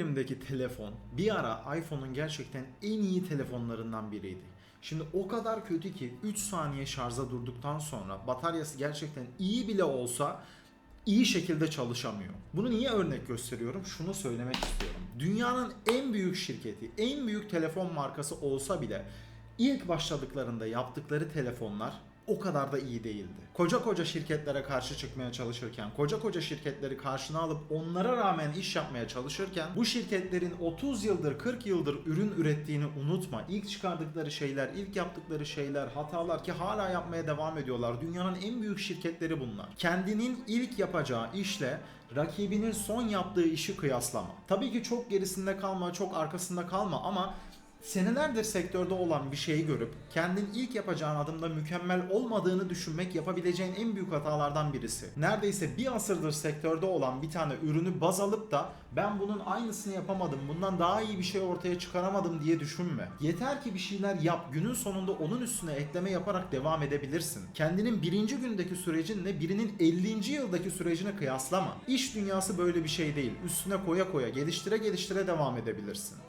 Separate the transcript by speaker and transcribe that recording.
Speaker 1: elimdeki telefon bir ara iPhone'un gerçekten en iyi telefonlarından biriydi. Şimdi o kadar kötü ki 3 saniye şarja durduktan sonra bataryası gerçekten iyi bile olsa iyi şekilde çalışamıyor. Bunu niye örnek gösteriyorum? Şunu söylemek istiyorum. Dünyanın en büyük şirketi, en büyük telefon markası olsa bile ilk başladıklarında yaptıkları telefonlar o kadar da iyi değildi. Koca koca şirketlere karşı çıkmaya çalışırken, koca koca şirketleri karşına alıp onlara rağmen iş yapmaya çalışırken bu şirketlerin 30 yıldır 40 yıldır ürün ürettiğini unutma. İlk çıkardıkları şeyler, ilk yaptıkları şeyler, hatalar ki hala yapmaya devam ediyorlar. Dünyanın en büyük şirketleri bunlar. Kendinin ilk yapacağı işle rakibinin son yaptığı işi kıyaslama. Tabii ki çok gerisinde kalma, çok arkasında kalma ama senelerdir sektörde olan bir şeyi görüp kendin ilk yapacağın adımda mükemmel olmadığını düşünmek yapabileceğin en büyük hatalardan birisi. Neredeyse bir asırdır sektörde olan bir tane ürünü baz alıp da ben bunun aynısını yapamadım, bundan daha iyi bir şey ortaya çıkaramadım diye düşünme. Yeter ki bir şeyler yap, günün sonunda onun üstüne ekleme yaparak devam edebilirsin. Kendinin birinci gündeki sürecinle birinin 50. yıldaki sürecine kıyaslama. İş dünyası böyle bir şey değil. Üstüne koya koya, geliştire geliştire devam edebilirsin.